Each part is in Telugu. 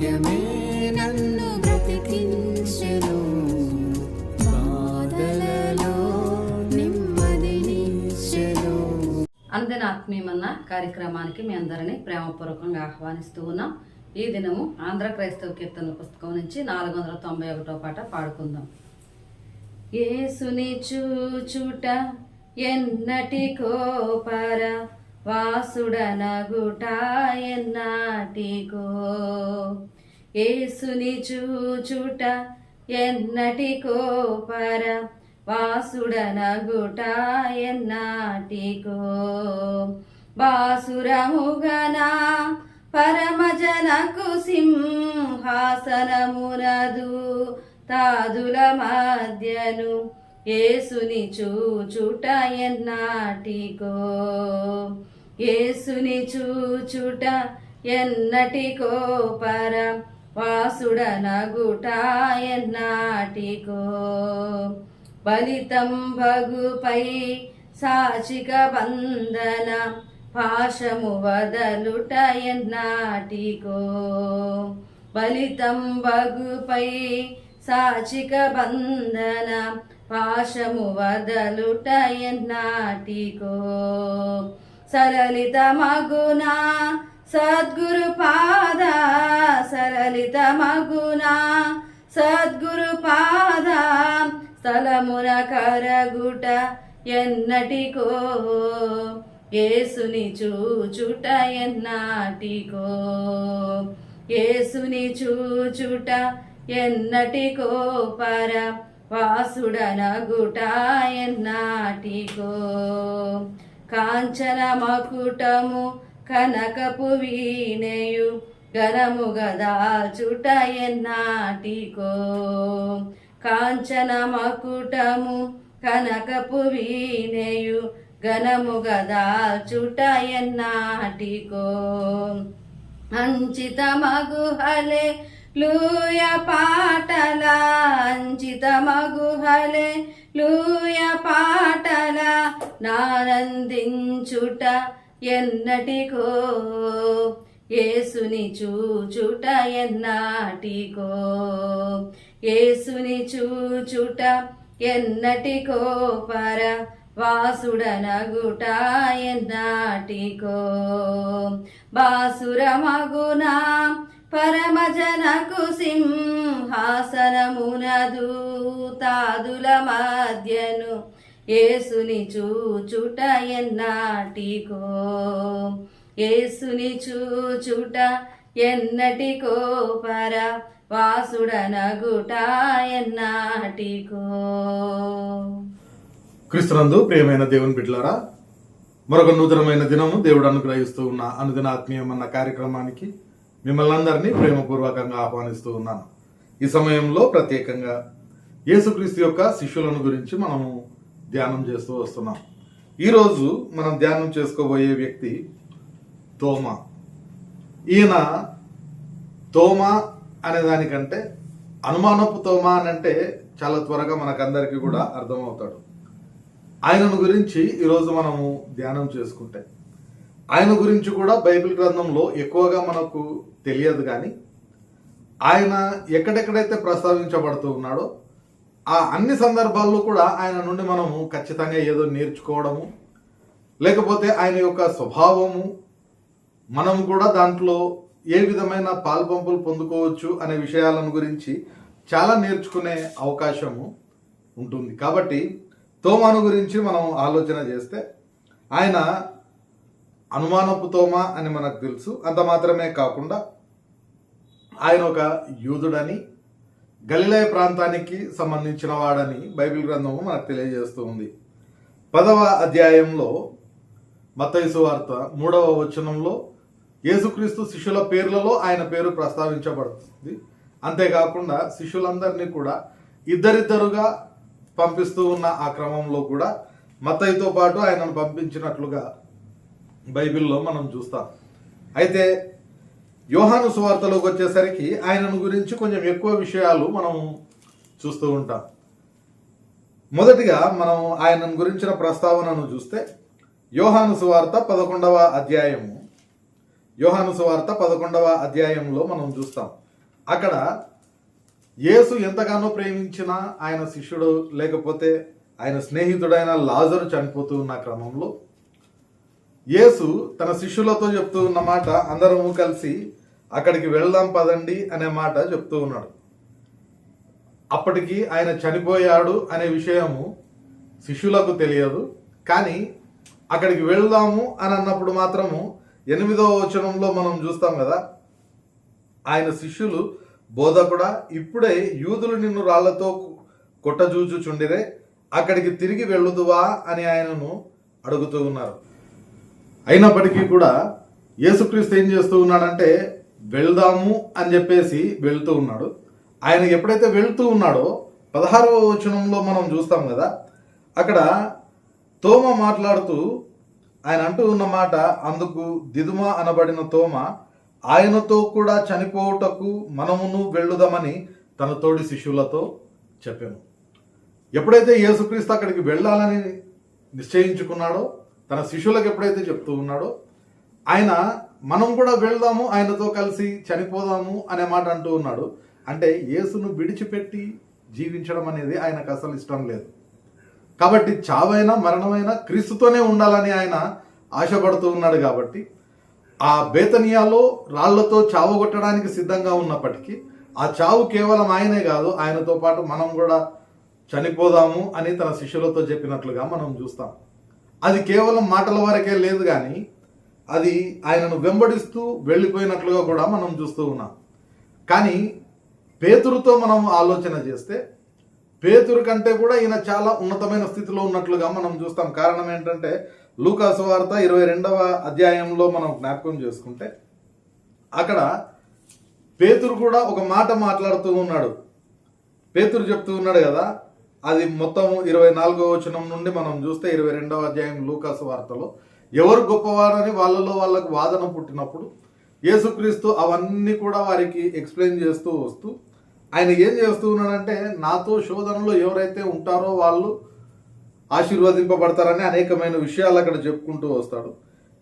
వాక్యమే నన్ను బ్రతికించెను. బాధలలో నెమ్మదినిచ్చెను అందిన ఆత్మీయమన్న కార్యక్రమానికి మీ అందరినీ ప్రేమపూర్వకంగా ఆహ్వానిస్తూ ఉన్నాం. ఈ దినము ఆంధ్ర క్రైస్తవ కీర్తన పుస్తకం నుంచి నాలుగు వందల తొంభై ఒకటో పాట పాడుకుందాం. ఏసుని చూచుట ఎన్నటికో పర వాసుడనగుట ఎన్నాటికో ఏసుని చూచుట ఎన్నటికో పర వాసుడనగుట ఎన్నాటికో బాసురముగనా పరమజనకు సింహాసనమునదు తాదుల మధ్యను ఏసుని చూచుట ఎన్నాటికో. ఏసుని చూచుట ఎన్నటికో పర వాసుడనగుట ఎన్నాటికో బలితం భగుపై సాచిక బంధన పాశము వదలుట ఎన్నాటికో బలితం బగుపై సాచిక బంధన పాశము వదలుట ఎన్నాటికో సరళిత మగునా సద్గురు పాద సరళిత మగునా సద్గురు పాద స్థలమున కరగుట ఎన్నటికో ఏసుని చూచుట ఎన్నాటికో ఏసుని చూచుట ఎన్నటికో పర వాసుడనగుట ఎన్నాటికో. కాంచన మకుటము కనకపు వీణయు గరము గదాల్చుట ఎన్నాటికో. కాంచన మకుటము కనకపు వీణయు గణము గదాల్చుట ఎన్నాటికో. అంచిత మగుహలే లూయ పాటల అంచిత మగుహలే లూయ పాటల నానందించుట ఎన్నటికో. ఏసుని చూచుట ఎన్నాటికో. ఏసుని చూచుట ఎన్నటికో. పర వాసుడనగుట ఎన్నాటికో. బాసురమగునా పరమజనకు సింహాసనమునదు తాదుల మధ్యను ఏసుని చూచుట ఎన్నాటికో? ఏసుని చూచుట ఎన్నటికో? పర వాసుడనగుట ఎన్నాటికో? క్రిస్తునందు ప్రియమైన దేవుని బిడ్డలారా మరొక నూతనమైన దినము దేవుడు అనుగ్రహిస్తూ ఉన్న అనుదిన ఆత్మీయమన్న కార్యక్రమానికి మిమ్మల్ని అందరినీ ప్రేమపూర్వకంగా ఆహ్వానిస్తూ ఉన్నాను. ఈ సమయంలో ప్రత్యేకంగా యేసుక్రీస్తు యొక్క శిష్యులను గురించి మనము ధ్యానం చేస్తూ వస్తున్నాం. ఈరోజు మనం ధ్యానం చేసుకోబోయే వ్యక్తి తోమ. ఈయన తోమ అనే దానికంటే అనుమానపు తోమ అని అంటే చాలా త్వరగా మనకందరికీ కూడా అర్థమవుతాడు. ఆయనను గురించి ఈరోజు మనము ధ్యానం చేసుకుంటే ఆయన గురించి కూడా బైబిల్ గ్రంథంలో ఎక్కువగా మనకు తెలియదు కానీ ఆయన ఎక్కడెక్కడైతే ప్రస్తావించబడుతూ ఉన్నాడో ఆ అన్ని సందర్భాల్లో కూడా ఆయన నుండి మనము ఖచ్చితంగా ఏదో నేర్చుకోవడము లేకపోతే ఆయన యొక్క స్వభావము మనం కూడా దాంట్లో ఏ విధమైన పాల్పంపులు పొందుకోవచ్చు అనే విషయాలను గురించి చాలా నేర్చుకునే అవకాశము ఉంటుంది. కాబట్టి తోమాను గురించి మనం ఆలోచన చేస్తే ఆయన అనుమానపు తోమ అని మనకు తెలుసు. అంత మాత్రమే కాకుండా ఆయన ఒక యూదుడని గలిలయ ప్రాంతానికి సంబంధించిన వాడని బైబిల్ గ్రంథము మనకు తెలియజేస్తూ ఉంది. పదవ అధ్యాయంలో మత్తయిసు వార్త మూడవ వచనంలో యేసుక్రీస్తు శిష్యుల పేర్లలో ఆయన పేరు ప్రస్తావించబడుతుంది. అంతేకాకుండా శిష్యులందరినీ కూడా ఇద్దరిద్దరుగా పంపిస్తూ ఉన్న ఆ క్రమంలో కూడా మత్తయితో పాటు ఆయనను పంపించినట్లుగా బైబిల్లో మనం చూస్తాం. అయితే యోహాను సువార్తలోకి వచ్చేసరికి ఆయనను గురించి కొంచెం ఎక్కువ విషయాలు మనం చూస్తూ ఉంటాం. మొదటిగా మనం ఆయనను గురించిన ప్రస్తావనను చూస్తే యోహాను సువార్త పదకొండవ అధ్యాయము యోహాను సువార్త పదకొండవ అధ్యాయంలో మనం చూస్తాం. అక్కడ యేసు ఎంతగానో ప్రేమించిన ఆయన శిష్యుడు లేకపోతే ఆయన స్నేహితుడైన లాజరు చనిపోతూ ఉన్న క్రమంలో యేసు తన శిష్యులతో చెప్తూ ఉన్న మాట అందరము కలిసి అక్కడికి వెళ్దాం పదండి అనే మాట చెప్తూ ఉన్నాడు. అప్పటికి ఆయన చనిపోయాడు అనే విషయము శిష్యులకు తెలియదు. కానీ అక్కడికి వెళ్దాము అని అన్నప్పుడు మాత్రము ఎనిమిదవ వచనంలో మనం చూస్తాం కదా ఆయన శిష్యులు బోధకుడా ఇప్పుడే యూదులు నిన్ను రాళ్ళతో కొట్టజూచుచుండిరే అక్కడికి తిరిగి వెళ్ళుదువా అని ఆయనను అడుగుతూ ఉన్నారు. అయినప్పటికీ కూడా యేసుక్రీస్తు ఏం చేస్తూ ఉన్నాడంటే వెళ్దాము అని చెప్పేసి వెళ్తూ ఉన్నాడు. ఆయన ఎప్పుడైతే వెళ్తూ ఉన్నాడో పదహారవ వచనంలో మనం చూస్తాం కదా అక్కడ తోమ మాట్లాడుతూ ఆయన అంటూ ఉన్న మాట అందుకు దిదుమ అనబడిన తోమ ఆయనతో కూడా చనిపోవుటకు మనమును వెళ్ళుదామని తన తోడి శిష్యులతో చెప్పాను. ఎప్పుడైతే యేసుక్రీస్తు అక్కడికి వెళ్ళాలని నిశ్చయించుకున్నాడో తన శిష్యులకు ఎప్పుడైతే చెప్తూ ఉన్నాడో ఆయన మనం కూడా వెళ్దాము ఆయనతో కలిసి చనిపోదాము అనే మాట అంటూ ఉన్నాడు. అంటే యేసును విడిచిపెట్టి జీవించడం అనేది ఆయనకు అసలు ఇష్టం లేదు. కాబట్టి చావైనా మరణమైనా క్రీస్తుతోనే ఉండాలని ఆయన ఆశపడుతూ ఉన్నాడు కాబట్టి ఆ బేతనియాలో రాళ్ళతో చావు కొట్టడానికి సిద్ధంగా ఉన్నప్పటికీ ఆ చావు కేవలం ఆయనే కాదు ఆయనతో పాటు మనం కూడా చనిపోదాము అని తన శిష్యులతో చెప్పినట్లుగా మనం చూస్తాం. అది కేవలం మాటల వరకే లేదు కానీ అది ఆయనను వెంబడిస్తూ వెళ్ళిపోయినట్లుగా కూడా మనం చూస్తూ ఉన్నాం. కానీ పేతురుతో మనం ఆలోచన చేస్తే పేతురు కంటే కూడా ఈయన చాలా ఉన్నతమైన స్థితిలో ఉన్నట్లుగా మనం చూస్తాం. కారణం ఏంటంటే లూకాసు వార్త ఇరవై రెండవ అధ్యాయంలో మనం జ్ఞాపకం చేసుకుంటే అక్కడ పేతురు కూడా ఒక మాట మాట్లాడుతూ ఉన్నాడు. పేతురు చెప్తూ ఉన్నాడు కదా అది మొత్తం ఇరవై నాలుగో వచనం నుండి మనం చూస్తే ఇరవై రెండవ అధ్యాయం లూకాసు వార్తలో ఎవరు గొప్పవారని వాళ్ళలో వాళ్ళకు వాదన పుట్టినప్పుడు యేసుక్రీస్తు అవన్నీ కూడా వారికి ఎక్స్ప్లెయిన్ చేస్తూ వస్తూ ఆయన ఏం చేస్తూ ఉన్నాడంటే నాతో శోధనలో ఎవరైతే ఉంటారో వాళ్ళు ఆశీర్వదింపబడతారని అనేకమైన విషయాలు అక్కడ చెప్పుకుంటూ వస్తాడు.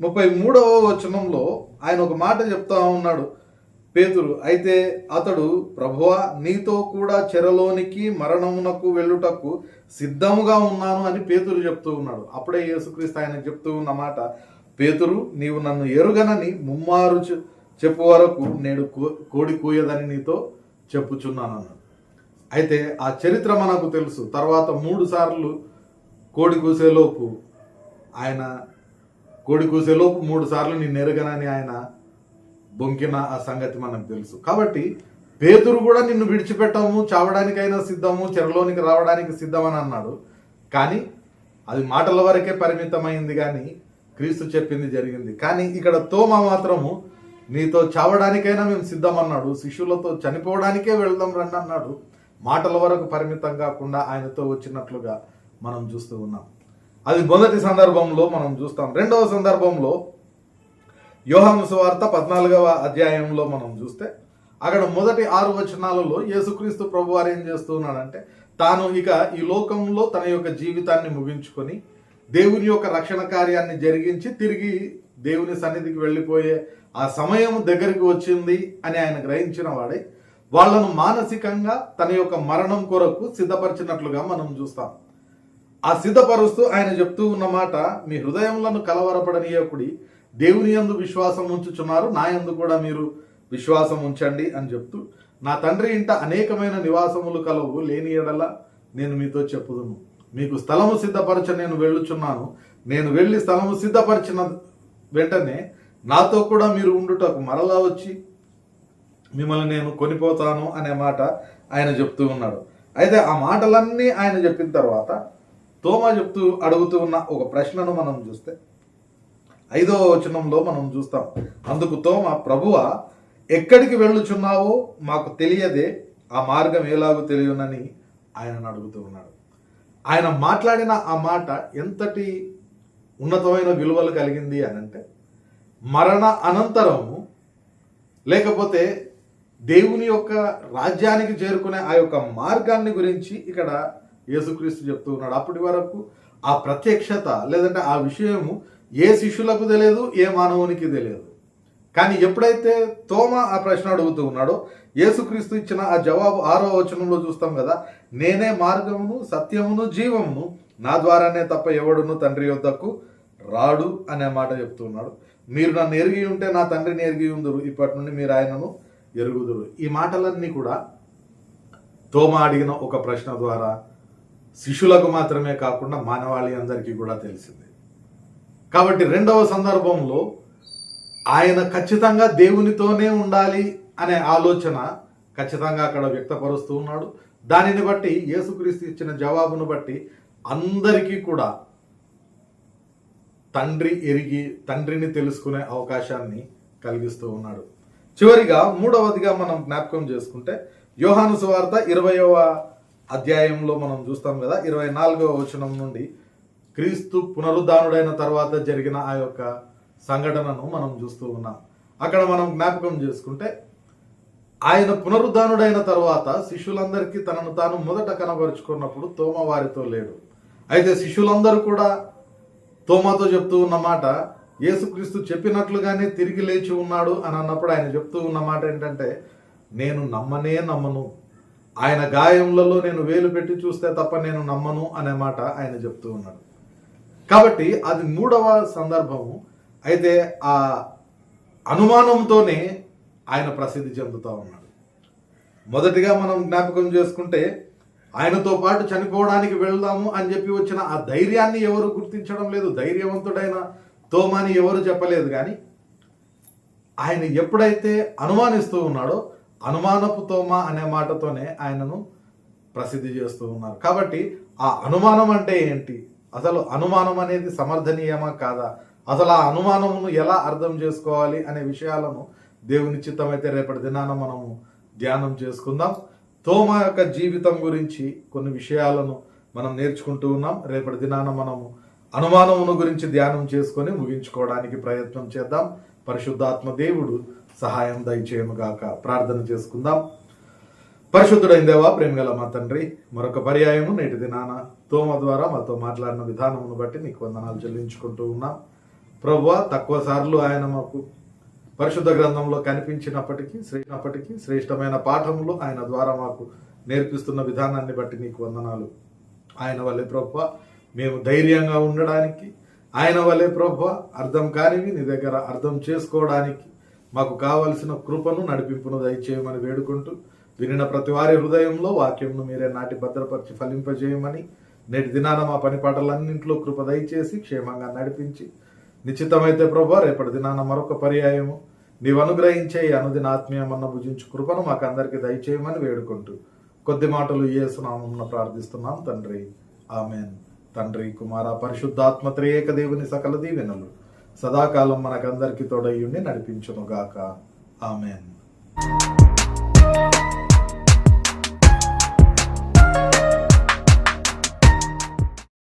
ముప్పై మూడవ వచనంలో ఆయన ఒక మాట చెప్తా ఉన్నాడు. పేతురు అయితే అతడు ప్రభువా నీతో కూడా చెరలోనికి మరణమునకు వెళ్ళుటకు సిద్ధముగా ఉన్నాను అని పేతురు చెప్తూ ఉన్నాడు. అప్పుడే యేసుక్రీస్తు ఆయన చెప్తూ ఉన్న మాట పేతురు నీవు నన్ను ఎరుగనని ముమ్మారు చె- చెప్పు వరకు నేడు కో- కోడి కూయదని నీతో చెప్పుచున్నాను అన్నాడు. అయితే ఆ చరిత్ర మనకు తెలుసు. తర్వాత మూడు సార్లు కోడి కూసేలోపు ఆయన కోడి కూసేలోపు మూడు సార్లు నేను ఎరుగనని ఆయన బొంకిన ఆ సంగతి మనకు తెలుసు. కాబట్టి పేతురు కూడా నిన్ను విడిచిపెట్టము చావడానికైనా సిద్ధము చెరలోనికి రావడానికి సిద్ధమని అన్నాడు. కానీ అది మాటల వరకే పరిమితమైంది కానీ క్రీస్తు చెప్పింది జరిగింది. కానీ ఇక్కడ తోమ మాత్రము నీతో చావడానికైనా మేము సిద్ధమన్నాడు శిష్యులతో చనిపోవడానికే వెళ్దాం రండి అన్నాడు. మాటల వరకు పరిమితం కాకుండా ఆయనతో వచ్చినట్లుగా మనం చూస్తూ ఉన్నాం. అది మొదటి సందర్భంలో మనం చూస్తాం. రెండవ సందర్భంలో యోహాను సువార్త పద్నాలుగవ అధ్యాయంలో మనం చూస్తే అక్కడ మొదటి ఆరు వచనాలలో యేసుక్రీస్తు ప్రభు వారు ఏం చేస్తున్నాడంటే తాను ఇక ఈ లోకంలో తన యొక్క జీవితాన్ని ముగించుకొని దేవుని యొక్క రక్షణ కార్యాన్ని జరిగించి తిరిగి దేవుని సన్నిధికి వెళ్ళిపోయే ఆ సమయం దగ్గరికి వచ్చింది అని ఆయన గ్రహించిన వాడే. వాళ్ళను మానసికంగా తన యొక్క మరణం కొరకు సిద్ధపరిచినట్లుగా మనం చూస్తాం. ఆ సిద్ధపరుస్తూ ఆయన చెప్తూ ఉన్న మాట మీ హృదయంలో కలవరపడనీయకుడి దేవుని యందు విశ్వాసం ఉంచుచున్నారు. నా యందు కూడా మీరు విశ్వాసం ఉంచండి అని చెప్తూ నా తండ్రి ఇంట అనేకమైన నివాసములు కలవు లేని ఎడల నేను మీతో చెప్పుదును. మీకు స్థలము సిద్ధపరచ నేను వెళ్ళుచున్నాను. నేను వెళ్ళి స్థలము సిద్ధపరిచిన వెంటనే నాతో కూడా మీరు ఉండుటకు మరలా వచ్చి మిమ్మల్ని నేను కొనిపోతాను అనే మాట ఆయన చెప్తూ ఉన్నాడు. అయితే ఆ మాటలన్నీ ఆయన చెప్పిన తర్వాత తోమా చెప్తూ అడుగుతూ ఉన్న ఒక ప్రశ్నను మనం చూస్తే ఐదో వచనంలో మనం చూస్తాం. అందుకు తోమ ప్రభువ ఎక్కడికి వెళ్ళుచున్నావో మాకు తెలియదే ఆ మార్గం ఎలాగో తెలియనని ఆయనను అడుగుతూ ఉన్నాడు. ఆయన మాట్లాడిన ఆ మాట ఎంతటి ఉన్నతమైన విలువలు కలిగింది అని అంటే మరణ అనంతరము లేకపోతే దేవుని యొక్క రాజ్యానికి చేరుకునే ఆ యొక్క మార్గాన్ని గురించి ఇక్కడ యేసుక్రీస్తు చెప్తూ ఉన్నాడు. అప్పటి వరకు ఆ ప్రత్యక్షత లేదంటే ఆ విషయము ఏ శిష్యులకు తెలియదు ఏ మానవునికి తెలియదు. కానీ ఎప్పుడైతే తోమ ఆ ప్రశ్న అడుగుతూ ఉన్నాడో యేసుక్రీస్తు ఇచ్చిన ఆ జవాబు ఆరో వచనంలో చూస్తాం కదా నేనే మార్గమును సత్యమును జీవమును నా ద్వారానే తప్ప ఎవడును తండ్రి యొద్దకు రాడు అనే మాట చెప్తున్నాడు మీరు నన్ను ఎరిగి ఉంటే నా తండ్రిని ఎరిగి ఉందరు ఇప్పటి నుండి మీరు ఆయనను ఎరుగుదురు. ఈ మాటలన్నీ కూడా తోమ అడిగిన ఒక ప్రశ్న ద్వారా శిష్యులకు మాత్రమే కాకుండా మానవాళి అందరికీ కూడా తెలిసింది. కాబట్టి రెండవ సందర్భంలో ఆయన ఖచ్చితంగా దేవునితోనే ఉండాలి అనే ఆలోచన ఖచ్చితంగా అక్కడ వ్యక్తపరుస్తూ ఉన్నాడు. దానిని బట్టి యేసుక్రీస్తు ఇచ్చిన జవాబును బట్టి అందరికీ కూడా తండ్రి ఎరిగి తండ్రిని తెలుసుకునే అవకాశాన్ని కలిగిస్తూ ఉన్నాడు. చివరిగా మూడవదిగా మనం జ్ఞాపకం చేసుకుంటే యోహాను సువార్త ఇరవయవ అధ్యాయంలో మనం చూస్తాం కదా ఇరవై నాలుగవ వచనం నుండి క్రీస్తు పునరుద్ధానుడైన తర్వాత జరిగిన ఆ యొక్క సంఘటనను మనం చూస్తూ ఉన్నాం. అక్కడ మనం జ్ఞాపకం చేసుకుంటే ఆయన పునరుద్ధానుడైన తర్వాత శిష్యులందరికీ తనను తాను మొదట కనబరుచుకున్నప్పుడు తోమ వారితో లేడు. అయితే శిష్యులందరూ కూడా తోమాతో చెప్తూ ఉన్న మాట యేసుక్రీస్తు చెప్పినట్లుగానే తిరిగి లేచి ఉన్నాడు అని అన్నప్పుడు ఆయన చెప్తూ ఉన్న మాట ఏంటంటే నేను నమ్మనే నమ్మను. ఆయన గాయములలో నేను వేలు పెట్టి చూస్తే తప్ప నేను నమ్మను అనే మాట ఆయన చెప్తూ ఉన్నాడు. కాబట్టి అది మూడవ సందర్భము. అయితే ఆ అనుమానంతోనే ఆయన ప్రసిద్ధి చెందుతూ ఉన్నాడు. మొదటిగా మనం జ్ఞాపకం చేసుకుంటే ఆయనతో పాటు చనిపోవడానికి వెళ్దాము అని చెప్పి వచ్చిన ఆ ధైర్యాన్ని ఎవరు గుర్తించడం లేదు. ధైర్యవంతుడైన తోమాని ఎవరు చెప్పలేదు కానీ ఆయన ఎప్పుడైతే అనుమానిస్తూ ఉన్నాడో అనుమానపు తోమ అనే మాటతోనే ఆయనను ప్రసిద్ధి చేస్తూ ఉన్నారు. కాబట్టి ఆ అనుమానం అంటే ఏంటి? అసలు అనుమానం అనేది సమర్థనీయమా కాదా? అసలు ఆ అనుమానమును ఎలా అర్థం చేసుకోవాలి అనే విషయాలను దేవుని చిత్తమైతే రేపటి దినాన మనము ధ్యానం చేసుకుందాం. తోమ యొక్క జీవితం గురించి కొన్ని విషయాలను మనం నేర్చుకుంటూ ఉన్నాం. రేపటి దినాన మనము అనుమానమును గురించి ధ్యానం చేసుకొని ముగించుకోవడానికి ప్రయత్నం చేద్దాం. పరిశుద్ధాత్మ దేవుడు సహాయం దయచేయముగాక ప్రార్థన చేసుకుందాం. పరిశుద్ధుడైన దేవా ప్రేమగల మా తండ్రి మరొక పర్యాయము నేటి దినాన తోమ ద్వారా మాతో మాట్లాడిన విధానమును బట్టి నీకు వందనాలు చెల్లించుకుంటూ ఉన్నాం. ప్రభువా తక్కువ సార్లు ఆయన మాకు పరిశుద్ధ గ్రంథంలో కనిపించినప్పటికీ శ్రేణప్పటికీ శ్రేష్టమైన పాఠములు ఆయన ద్వారా మాకు నేర్పిస్తున్న విధానాన్ని బట్టి నీకు వందనాలు. ఆయన వల్లే ప్రభు మేము ధైర్యంగా ఉండడానికి ఆయన వల్లే ప్రభు అర్థం కానివి నీ దగ్గర అర్థం చేసుకోవడానికి మాకు కావలసిన కృపను నడిపింపును దయచేయమని వేడుకుంటూ వినిన ప్రతి వారి హృదయంలో వాక్యంను మీరే నాటి భద్రపరిచి ఫలింపజేయమని నేటి దినాన మా పని పాటలన్నింటిలో కృప దయచేసి క్షేమంగా నడిపించి. నిశ్చితమైతే ప్రభా రేపటి దినాన మరొక పర్యాయము. నీవు అనుగ్రహించే అనుదిన ఆత్మీయమన్న భుజించు కృపను మాకు అందరికి దయచేయమని వేడుకుంటూ కొద్ది మాటలు ఏసునామం ప్రార్థిస్తున్నాం తండ్రి. ఆమెన్. తండ్రి కుమార పరిశుద్ధాత్మ త్రియేక దేవుని సకల దీవెనలు సదాకాలం మనకందరికీ తోడయ్యుండి నడిపించునుగాక. ఆమెన్.